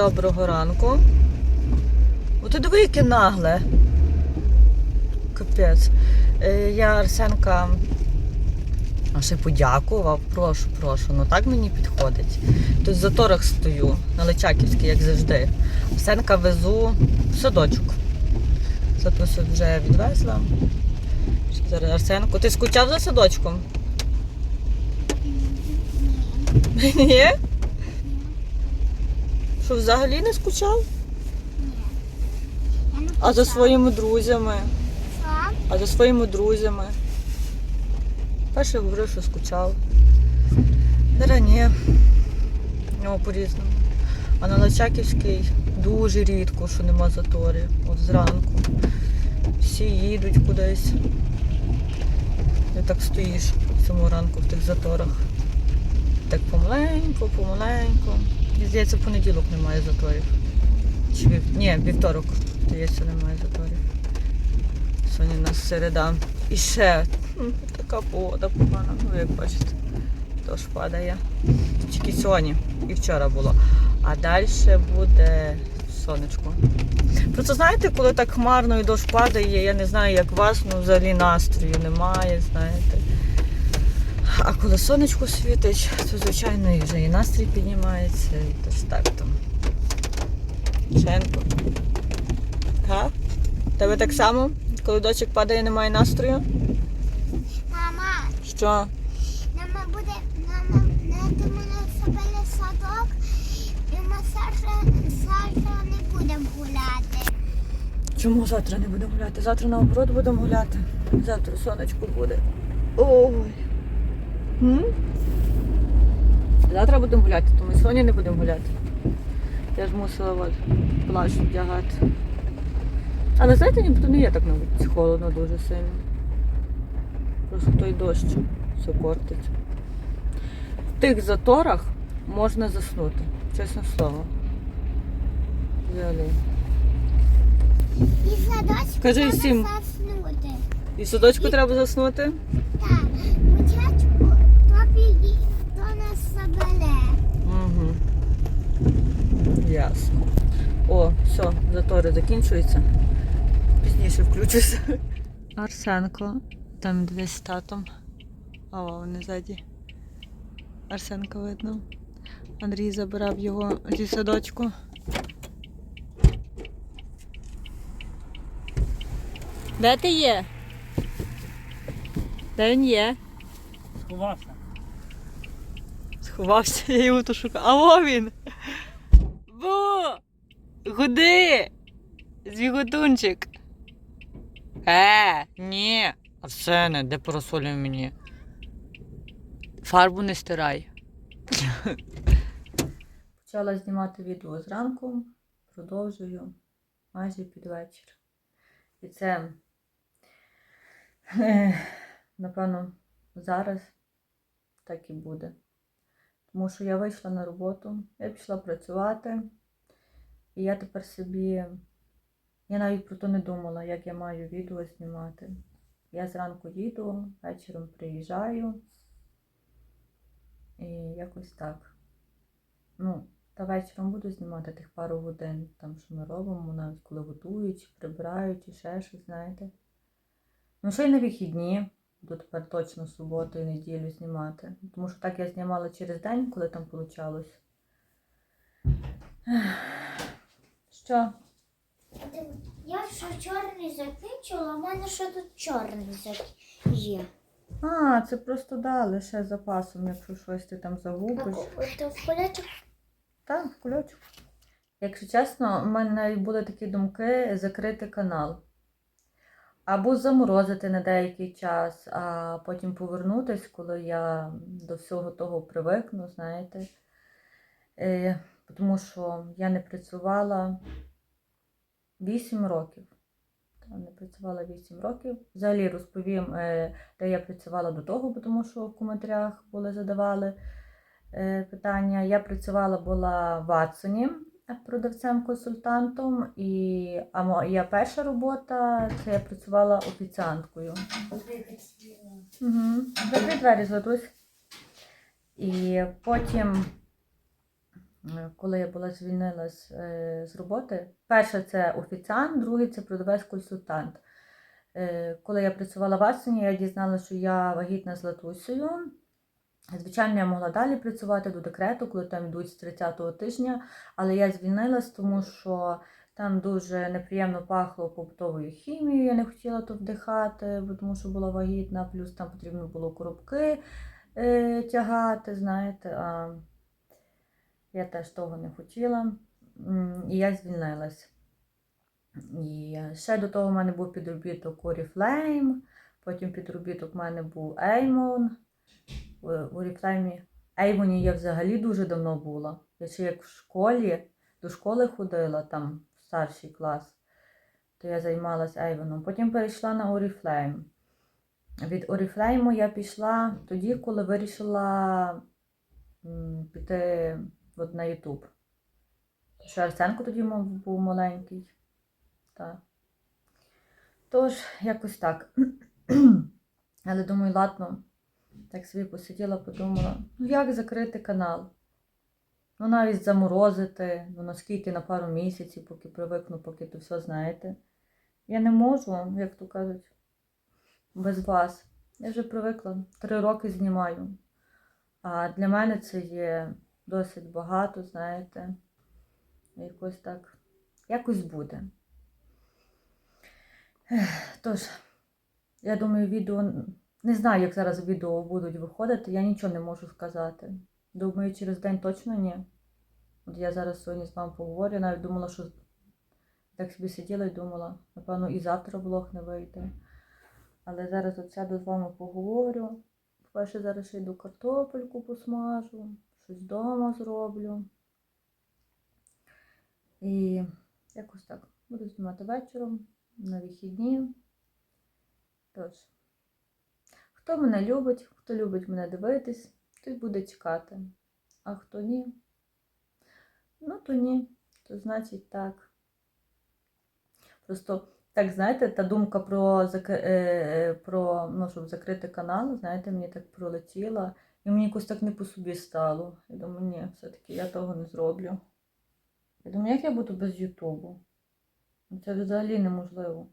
доброго ранку. О, ти диви, яке нагле. Капець. Е, Я Арсенка ще подякував. Прошу, прошу. Ну так мені підходить. Тут в заторах стою на Личаківській, як завжди. Арсенка везу в садочок. Затусю вже відвезла. Зараз Арсенку. Ти скучав за садочком? Ні? Що взагалі не скучав? А за своїми друзями? А за своїми друзями? Перше говорив, що скучав. Зараз ні. Ну, по-різному. А на Лачаківській дуже рідко, що нема заторів. От зранку. Всі їдуть кудись. Ти так стоїш в цьому ранку в тих заторах. Так помаленьку, помаленьку. Здається, в понеділок немає заторів. Чи вів... Ні, вівторок, здається, немає заторів. Сьогодні у нас середа. І ще така погода погана, ну як бачите, дощ падає. Тільки сьогодні і вчора було. А далі буде сонечко. Просто знаєте, коли так хмарно і дощ падає, я не знаю, як вас, ну взагалі настрою немає, знаєте. А коли сонечко світить, то звичайно і вже і настрій піднімається, і теж так там. Шенко. Га? Тебе так само? Коли дощик падає, немає настрою? Мама, Що? мама буде, мама, не ти мене собили садок, і ми завтра, завтра не будемо гуляти. Чому завтра не будемо гуляти? Завтра наоборот будемо гуляти. Завтра сонечко буде. Ой. М? Завтра будемо гуляти, тому сьогодні не будемо гуляти. Я ж мусила от, плащ вдягати. Але знаєте, ніби не є так навіть холодно дуже сильно. Просто той дощ все портить. В тих заторах можна заснути, чесне слово. Взагалі. І садочку Скажи треба всім. заснути. І в садочку треба заснути? Так, спочатку тобі і до нас забере. Угу. Ясно. О, все, затори закінчуються. Пізніше включуся. Арсенко. Там десь з татом. А вони ззаді. Арсенка видно. Андрій забирав його зі садочку. Де ти є? Де він є? Сховався. Сховався, я його то шукаю. А о він! Бо! Гуди! Звіготунчик! Е, ні! Арсене, де поросолів мені? Фарбу не стирай. Почала знімати відео зранку, продовжую майже під вечір. І це, напевно, зараз так і буде. Тому що я вийшла на роботу, я пішла працювати, і я тепер собі. Я навіть про то не думала, як я маю відео знімати. Я зранку їду, вечором приїжджаю. І якось так. Ну, та вечором буду знімати тих пару годин, там, що ми робимо, навіть коли готують, прибирають, чи ще щось, знаєте. Ну, ще й на вихідні. Буду тепер точно суботу і неділю знімати. Тому що так я знімала через день, коли там вийшло. Що? Я вже чорний закінчила, у мене ще тут чорний зак- є. А, це просто дали ще запасом, якщо щось ти там загубиш. То в кулечок Так, в кульочок. Якщо чесно, у мене навіть були такі думки закрити канал. Або заморозити на деякий час, а потім повернутись, коли я до всього того привикну, знаєте. Е, тому що я не працювала 8 років. Не працювала 8 років. Взагалі розповім, е, де я працювала до того, тому що в коментарях були задавали е, питання. Я працювала була в Ватсоні продавцем-консультантом, і а моя перша робота це я працювала офіціанткою. Угу. Закрий двері, Златусь. І потім е, коли я була звільнилась е, з роботи. Перше це офіціант, другий це продавець-консультант. Е, Коли я працювала в Арсені, я дізналася, що я вагітна з Латусею. Звичайно, я могла далі працювати до декрету, коли там йдуть з 30-го тижня, але я звільнилась, тому що там дуже неприємно пахло побутовою хімією, я не хотіла то вдихати, тому що була вагітна, плюс там потрібно було коробки е, тягати, знаєте. А я теж того не хотіла. І я звільнилась. І ще до того в мене був підробіток Oriflame, потім підробіток в мене був Avon. В Oriflame Avon я взагалі дуже давно була. Я ще як в школі, до школи ходила там в старший клас, то я займалася Avon. Потім перейшла на Oriflame. Від Oriflame я пішла тоді, коли вирішила піти от на YouTube. Що Арсенко тоді був маленький. Так. Тож, якось так. Але думаю, ладно, так собі посиділа, подумала, ну як закрити канал? Ну, навіть заморозити, ну наскільки на пару місяців, поки привикну, поки то все знаєте. Я не можу, як то кажуть, без вас. Я вже привикла, три роки знімаю. А для мене це є досить багато, знаєте. Якось так. Якось буде. Тож, я думаю, відео. Не знаю, як зараз відео будуть виходити, я нічого не можу сказати. Думаю, через день точно ні. От я зараз сьогодні з вами поговорю, навіть думала, що так собі сиділа і думала, напевно, і завтра влог не вийде. Але зараз от сяду з вами поговорю. По-перше, зараз ще йду картопельку посмажу, щось вдома зроблю. І якось так. Буду знімати вечором на вихідні. Тож, хто мене любить, хто любить мене дивитись, той буде чекати. А хто ні, ну то ні, то значить так. Просто, так, знаєте, та думка про, е, е, про ну, щоб закрити канал, знаєте, мені так пролетіла. І мені якось так не по собі стало. Я думаю, ні, все-таки я того не зроблю. Я думаю, як я буду без Ютубу? Це взагалі неможливо.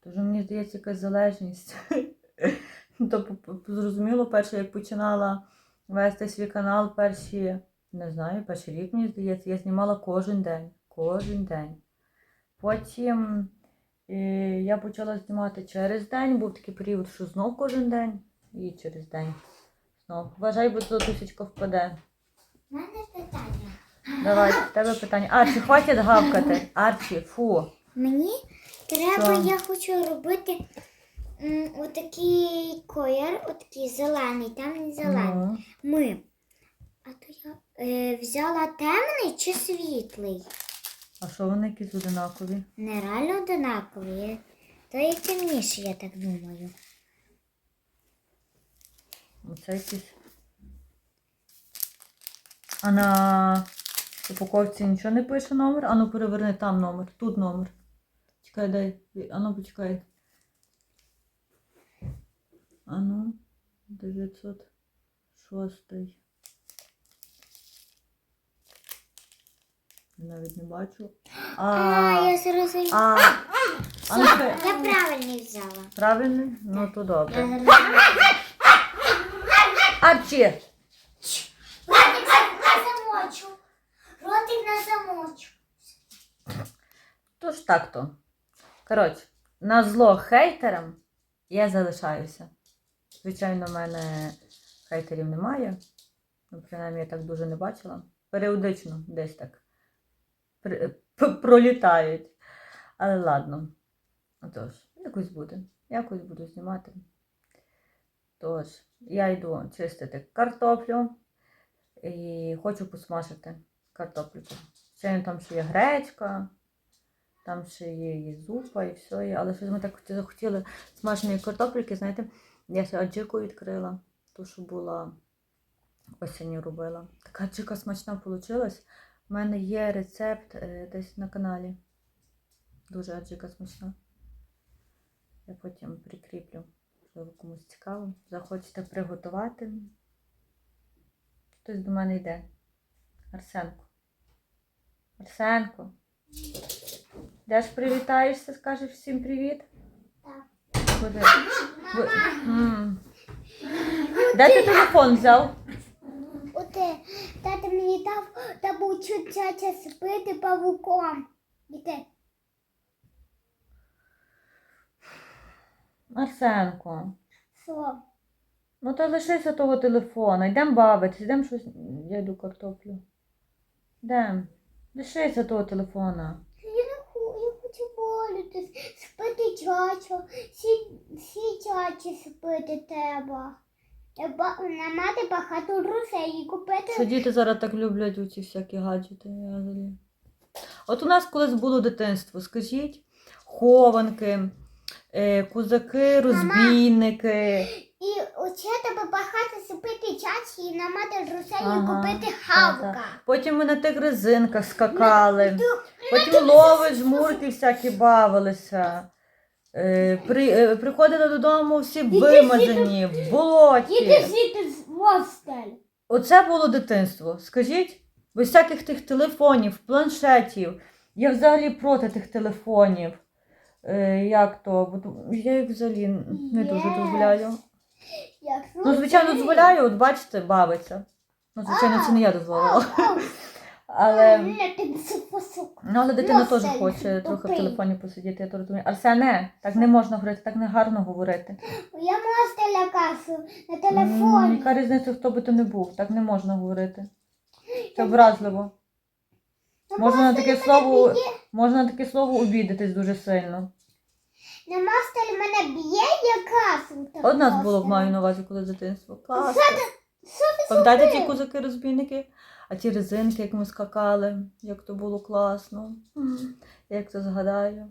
Тож мені здається якась залежність. То п- п- зрозуміло, перше, як починала вести свій канал, перші, не знаю, перший рік, мені здається, я знімала кожен день. Кожен день. Потім е, я почала знімати через день, був такий період, що знов кожен день і через день. Знов. Вважай, бо то тисячка впаде. У мене питання. Давай, в тебе питання. Арчі, хватить гавкати. Арчі, фу. Мені треба, Що? я хочу робити отакий колір, отакий зелений, там не зелений. Ну, Ми. А то я е, взяла темний чи світлий? а що вони якісь одинакові? Нереально одинакові. То і темніше, я так думаю. Оце якісь. А на упаковці нічого не пише номер. Ану переверни там номер. Тут номер. Чекай, дай. Ану, почекай. Ану. 906. Навіть не бачу. А, А, я зрозуміла. а, а ну. Я правильний взяла. Правильно? Ну то добре. Зрозуміла. Арчі! Ротик на замочу. Ротик на замочу. Тож так то. Коротше, на зло хейтерам я залишаюся. Звичайно, в мене хейтерів немає. Ну, принаймні, я так дуже не бачила. Періодично десь так пролітають. Але ладно. Отож, якось буде. Якось буду знімати. Тож, я йду чистити картоплю і хочу посмажити картоплю. Ще там ще є гречка, там ще є і зупа, і все. Але щось ми так захотіли смаженої картопліки, знаєте, я аджику відкрила, ту, що була осінню робила. Така аджика смачна вийшла. У мене є рецепт е, десь на каналі. Дуже аджика смачна. Я потім прикріплю, можливо, комусь цікаво. Захочете приготувати. Хтось до мене йде. Арсенко. Арсенко. Де ж привітаєшся, скажеш всім привіт? Куди? Ви- М. Де ти телефон взяв? Оте, тата мені дав, та був тятя спити павуком. І те. Арсенко. Що? Ну то лишися того телефона. Йдемо бавитись, йдемо щось. Я йду картоплю. Йдемо. Лишися того телефона. Боротись, спити чачу, всі, всі чачі спити треба. Треба намати багато грошей і купити. Що діти зараз так люблять оці всякі гаджети. От у нас колись було дитинство, скажіть, хованки, е, козаки, розбійники. Оце треба багато спити чачі і намати грошей Ага, купити так, хавка. Потім ми на тих резинках скакали. Потім лови, жмурки всякі бавилися. Е, при, е, приходили додому всі вимазані, в болоті. Оце було дитинство. Скажіть, без всяких тих телефонів, планшетів. Я взагалі проти тих телефонів. Е, як то? Я їх взагалі не дуже дозволяю. Ну, звичайно, дозволяю, от бачите, бавиться. Ну, звичайно, це не я дозволила. Але, ну, але дитина теж хоче трохи в телефоні посидіти, я то розумію. Арсене, так не можна говорити, так не гарно говорити. Я мостеля касу на телефоні. Яка різниця, хто би то не був, так не можна говорити. Це образливо. Можна на таке слово, можна на таке слово обідатись дуже сильно. На мостель мене б'є, я так От нас було маю на увазі, коли дитинство. Класно. Пам'ятаєте ті козаки розбійники? А ті резинки, як ми скакали, як то було класно. Як це згадаю.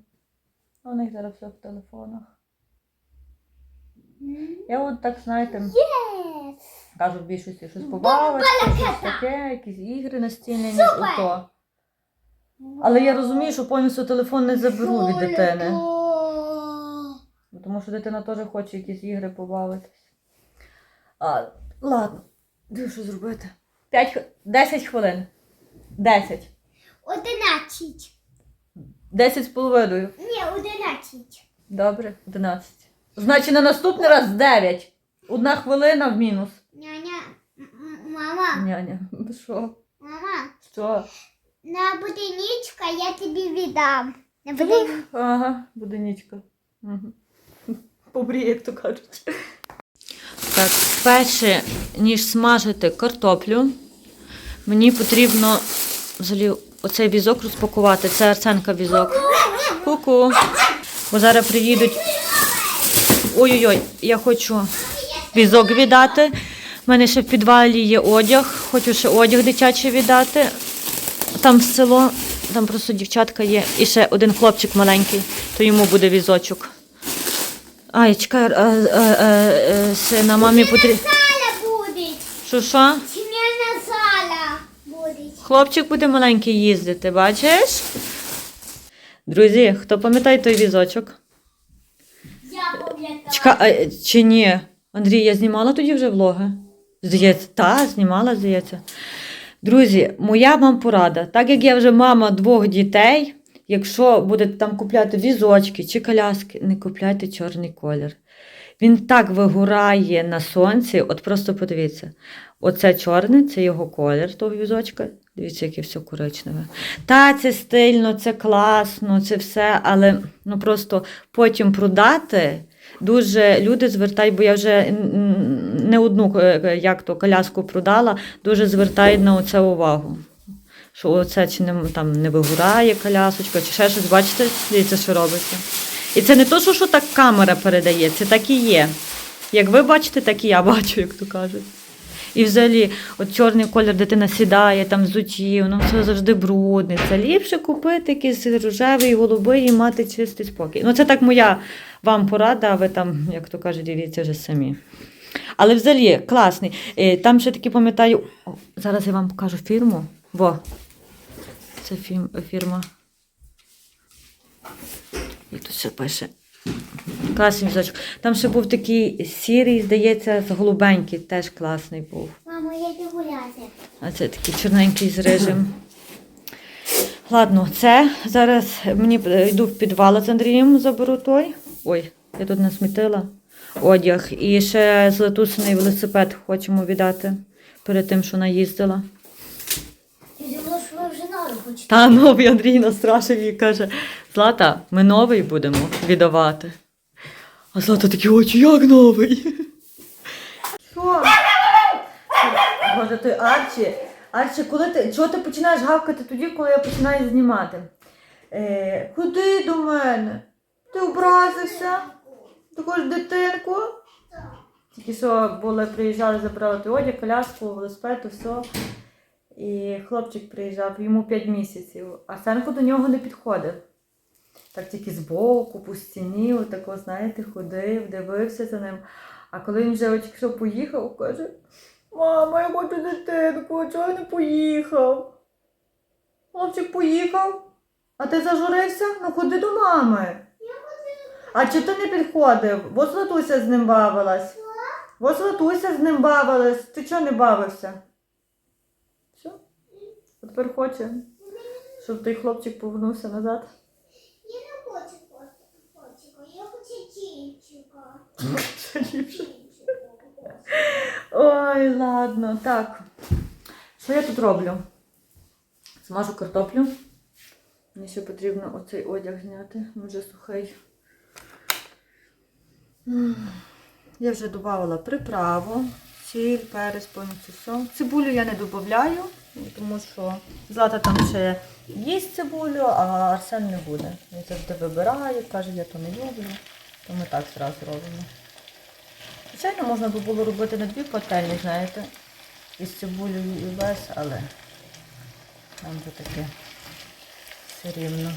У них зараз все в телефонах. Я от так, знаєте, Yes. кажу в більшості щось побавитися, щось таке, якісь ігри настільні, ніж ото. Але я розумію, що повністю телефон не заберу від дитини. Ну, Тому що дитина теж хоче якісь ігри побавитись. А, ладно, де що зробити? 5, 10 хвилин. 10. Одинадцять. 10 з половиною. Ні, одинадцять. Добре, 11. Значить, на наступний раз 9. Одна хвилина в мінус. Няня, м- мама, Няня, що? мама, Що? на будинічка я тобі віддам. На будинічка. Ага, будинічка. Угу. Побрій, як то кажуть. Так, перше, ніж смажити картоплю, мені потрібно взагалі оцей візок розпакувати. Це Арсенка візок. Ку-ку. Бо зараз приїдуть. Ой-ой-ой, я хочу візок віддати. У мене ще в підвалі є одяг. Хочу ще одяг дитячий віддати. Там в село, там просто дівчатка є. І ще один хлопчик маленький, то йому буде візочок. Ай, чекай, а, а, а, а, сина, мамі потрібно. Зала буде. Що що? Сімейна зала буде. Хлопчик буде маленький їздити, бачиш? Друзі, хто пам'ятає той візочок? Я пам'ятаю. Чекай, чи ні? Андрій, я знімала тоді вже влоги? Здається, та, знімала, здається. Друзі, моя вам порада. Так як я вже мама двох дітей, якщо будете там купляти візочки чи коляски, не купляйте чорний колір. Він так вигорає на сонці, от просто подивіться. Оце чорне, це його колір того візочка. Дивіться, яке все коричневе. Та, це стильно, це класно, це все, але ну просто потім продати. Дуже люди звертають, бо я вже не одну е, як то коляску продала, дуже звертають на це увагу. Що оце чи не, там, не вигорає колясочка, чи ще щось, бачите, дивіться, що робиться. І це не то, що, що так камера передає, це так і є. Як ви бачите, так і я бачу, як то кажуть. І взагалі, от чорний колір дитина сідає, там взуті, воно все завжди брудне. Це ліпше купити якийсь рожевий, голубий і мати чистий спокій. Ну, це так моя вам порада, а ви там, як то кажуть, дивіться вже самі. Але взагалі класний. Е, Там ще таки пам'ятаю, зараз я вам покажу фірму. Во. Це фірм, фірма. І тут ще пише. Класний візочок. Там ще був такий сірий, здається, з голубенький, теж класний був. Мамо, я йду гуляти. А це такий чорненький з рижем. Ладно, це зараз мені е, йду в підвал з Андрієм, заберу той. Ой, я тут насмітила одяг. І ще златусений велосипед хочемо віддати перед тим, що вона їздила. Ти думала, що ви вже на руку хочете? Та новий Андрій настрашив і каже: Злата, ми новий будемо віддавати. А Злата такі очі, як новий? Що? Боже, той Арчі. Арчі, коли ти. Чого ти починаєш гавкати тоді, коли я починаю знімати? Е, куди до мене? Ти образився? Ти хочеш дитинку? Тільки що були, приїжджали, забрали той одяг, коляску, велосипед, все. І хлопчик приїжджав, йому 5 місяців, а Сенко до нього не підходив. Так тільки збоку, по стіні, отако, знаєте, ходив, дивився за ним. А коли він вже тільки що поїхав, каже: Мама, я хочу дитинку, чого я не поїхав? Хлопчик поїхав, а ти зажурився? Ну ходи до мами. А чи ти не підходив? Бо Златуся з ним бавилась. Бо Златуся з ним бавилась. Ти чого не бавився? Тепер хоче, щоб той хлопчик повернувся назад. Я не хочу котика, я хочу. Ще ліпше. Ой, ладно, так. Що я тут роблю? Смажу картоплю. Мені ще потрібно оцей одяг зняти, він вже сухий. Я вже додавала приправу, сіль, перець, повністю все. Цибулю я не додаю, тому що Злата там ще їсть цибулю, а Арсен не буде. Він завжди вибирає, каже, я то не люблю. То ми так зразу робимо. Звичайно, можна би було робити на дві пательні, знаєте, із цибулею і без, але нам вже таке все рівно.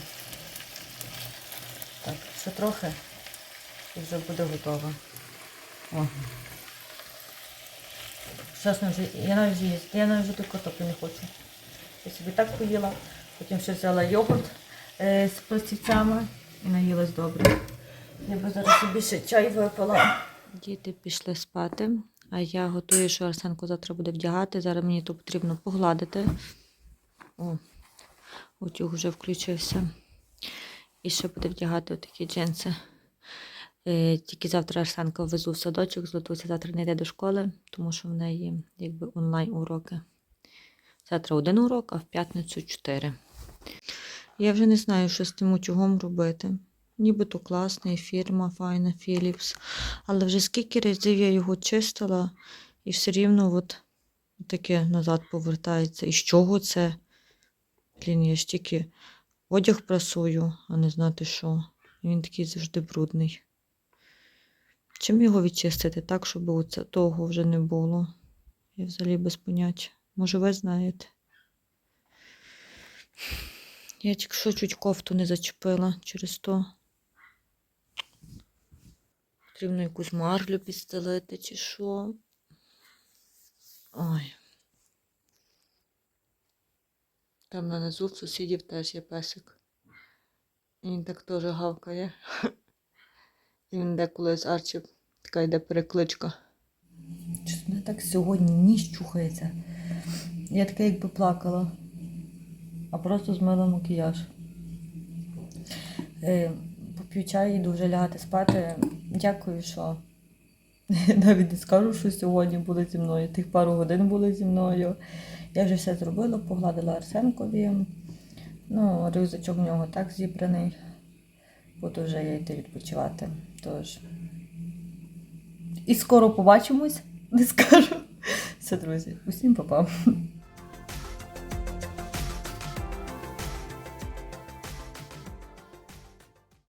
Так, ще трохи і вже буде готово. О. Чесно, вже, я навіть їсть, я навіть ту картоплю не хочу. Я собі так поїла, потім ще взяла йогурт е, з пластівцями і наїлась добре. Я би зараз собі ще чай випила. Діти пішли спати, а я готую, що Арсенко завтра буде вдягати. Зараз мені то потрібно погладити. О, утюг вже включився. І ще буде вдягати отакі джинси. Е, тільки завтра Арсенка везу в садочок, Златуся завтра не йде до школи, тому що в неї якби онлайн уроки. Завтра один урок, а в п'ятницю чотири. Я вже не знаю, що з тим утюгом робити. Нібито класний, фірма файна, Philips. Але вже скільки разів я його чистила, і все рівно от таке назад повертається. І з чого це? Блін, я ж тільки одяг прасую, а не знати що. Він такий завжди брудний. Чим його відчистити так, щоб оце, того вже не було? Я взагалі без поняття. Може, ви знаєте. Я тільки чуть кофту не зачепила через то. Потрібно якусь марлю підстелити чи що. Ой. Там на низу в сусідів теж є песик. І він так теж гавкає. Він деколи з Арчі така йде перекличка. Щось мене так сьогодні ніж чухається. Я така якби плакала, а просто змила макіяж. Е, поп'ю чай, йду вже лягати спати. Дякую, що навіть не скажу, що сьогодні були зі мною. Тих пару годин були зі мною. Я вже все зробила, погладила Арсенкові. Ну, рюкзачок в нього так зібраний. Буду вже я йти відпочивати. Тож. І скоро побачимось, не скажу. Все, друзі, усім па-па.